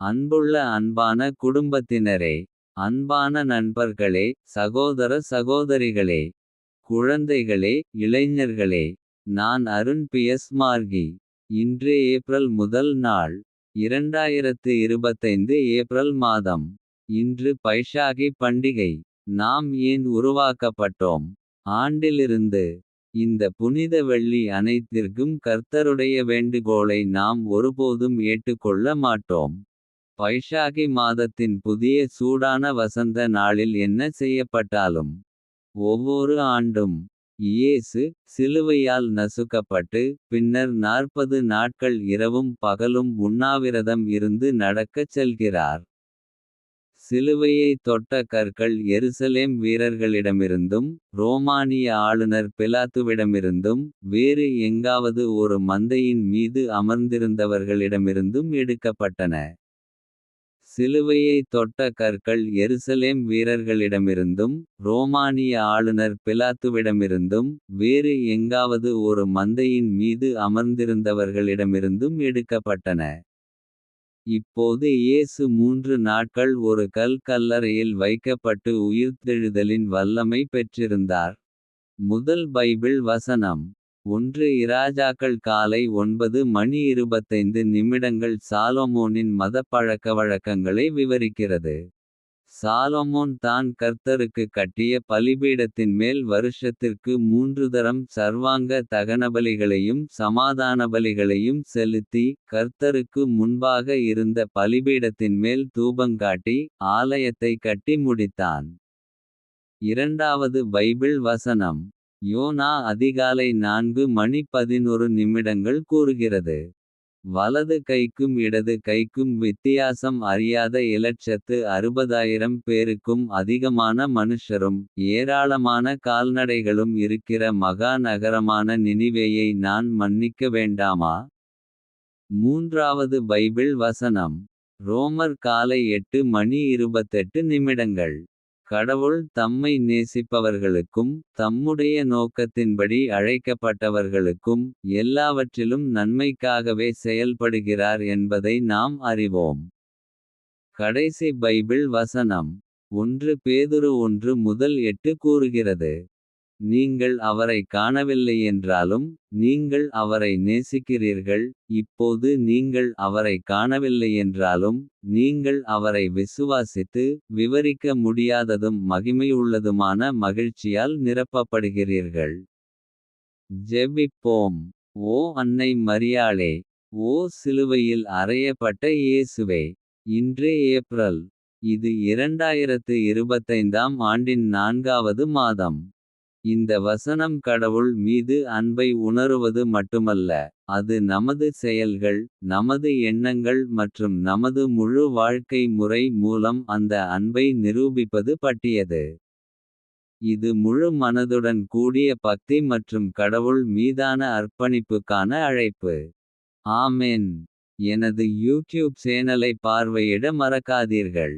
அன்புள்ள அன்பான குடும்பத்தினரே. அன்பான நண்பர்களே சகோதர சகோதரிகளே. குழந்தைகளே இளைஞர்களே நான் அருண் பிஎஸ் மார்கி. இன்று ஏப்ரல் முதல் நாள் 2025 ஏப்ரல் மாதம். இன்று பைஷாகி பண்டிகை நாம் ஏன் உருவாக்கப்பட்டோம். ஆண்டிலிருந்து இந்த புனித வெள்ளி அனைத்திற்கும் கர்த்தருடைய வேண்டுகோளை நாம் ஒருபோதும் ஏற்றுக்கொள்ள மாட்டோம். பைஷாகி மாதத்தின் புதிய சூடான வசந்த நாளில் என்ன செய்யப்பட்டாலும். ஒவ்வொரு ஆண்டும் இயேசு சிலுவையால் நசுக்கப்பட்டு. பின்னர் நாற்பது நாட்கள் இரவும் பகலும் உண்ணாவிரதம் இருந்து நடக்கச் செல்கிறார். சிலுவையைத் தொட்ட கற்கள் எருசலேம் வீரர்களிடமிருந்தும். ரோமானிய ஆளுநர் பிலாத்துவிடமிருந்தும். வேறு எங்காவது ஒரு மந்தையின் மீது அமர்ந்திருந்தவர்களிடமிருந்தும் எடுக்கப்பட்டன. சிலுவையைத் தொட்ட கற்கள் எருசலேம் வீரர்களிடமிருந்தும். ரோமானிய ஆளுநர் பிலாத்துவிடமிருந்தும். வேறு எங்காவது ஒரு மந்தையின் மீது அமர்ந்திருந்தவர்களிடமிருந்தும் எடுக்கப்பட்டன. இப்போது இயேசு மூன்று நாட்கள் ஒரு கல் கல்லறையில் வைக்கப்பட்டு உயிர்த்தெழுதலின் வல்லமை பெற்றிருந்தார். முதல் பைபிள் வசனம் ஒன்று இராஜாக்கள் காலை ஒன்பது மணி இருபத்தைந்து நிமிடங்கள் சாலோமோனின் மதப் பழக்கவழக்கங்களை விவரிக்கிறது. சாலோமோன் தான் கர்த்தருக்கு கட்டிய பலிபீடத்தின் மேல் வருஷத்திற்கு மூன்று தரம் சர்வாங்க தகனபலிகளையும் சமாதான பலிகளையும் செலுத்தி. கர்த்தருக்கு முன்பாக இருந்த பலிபீடத்தின் மேல் தூபங்காட்டி. ஆலயத்தை கட்டி முடித்தான். இரண்டாவது பைபிள் வசனம் யோனா அதிகாலை நான்கு மணி நிமிடங்கள் கூறுகிறது. வலது கைக்கும் இடது கைக்கும் வித்தியாசம் அறியாத இலட்சத்து அறுபதாயிரம் பேருக்கும் அதிகமான மனுஷரும். ஏராளமான கால்நடைகளும் இருக்கிற மகா நகரமான நினிவேயை நான் மன்னிக்க வேண்டாமா. மூன்றாவது பைபிள் வசனம் ரோமர் காலை எட்டு மணி இருபத்தெட்டு நிமிடங்கள். கடவுள் தம்மை நேசிப்பவர்களுக்கும் தம்முடைய நோக்கத்தின்படி அழைக்கப்பட்டவர்களுக்கும். எல்லாவற்றிலும் நன்மைக்காகவே செயல்படுகிறார் என்பதை நாம் அறிவோம். கடைசி பைபிள் வசனம் ஒன்று பேதுரு ஒன்று முதல் எட்டு கூறுகிறது. நீங்கள் அவரை காணவில்லையென்றாலும் நீங்கள் அவரை நேசிக்கிறீர்கள். இப்போது நீங்கள் அவரை காணவில்லையென்றாலும். நீங்கள் அவரை விசுவாசித்து விவரிக்க முடியாததும். மகிமையுள்ளதுமான மகிழ்ச்சியால் நிரப்பப்படுகிறீர்கள். ஜெபிப்போம் ஓ அன்னை மரியாளே ஓ சிலுவையில் அறையப்பட்ட இயேசுவே. இன்று ஏப்ரல் இது 2025ஆம் ஆண்டின் நான்காவது மாதம். இந்த வசனம் கடவுள் மீது அன்பை உணருவது மட்டுமல்ல. அது நமது செயல்கள் நமது எண்ணங்கள் மற்றும் நமது முழு வாழ்க்கை முறை மூலம் அந்த அன்பை நிரூபிப்பது பட்டியது. இது முழு மனதுடன் கூடிய பக்தி மற்றும் கடவுள் மீதான அர்ப்பணிப்புக்கான அழைப்பு. ஆமென் எனது யூடியூப் சேனலை பார்வையிட மறக்காதீர்கள்.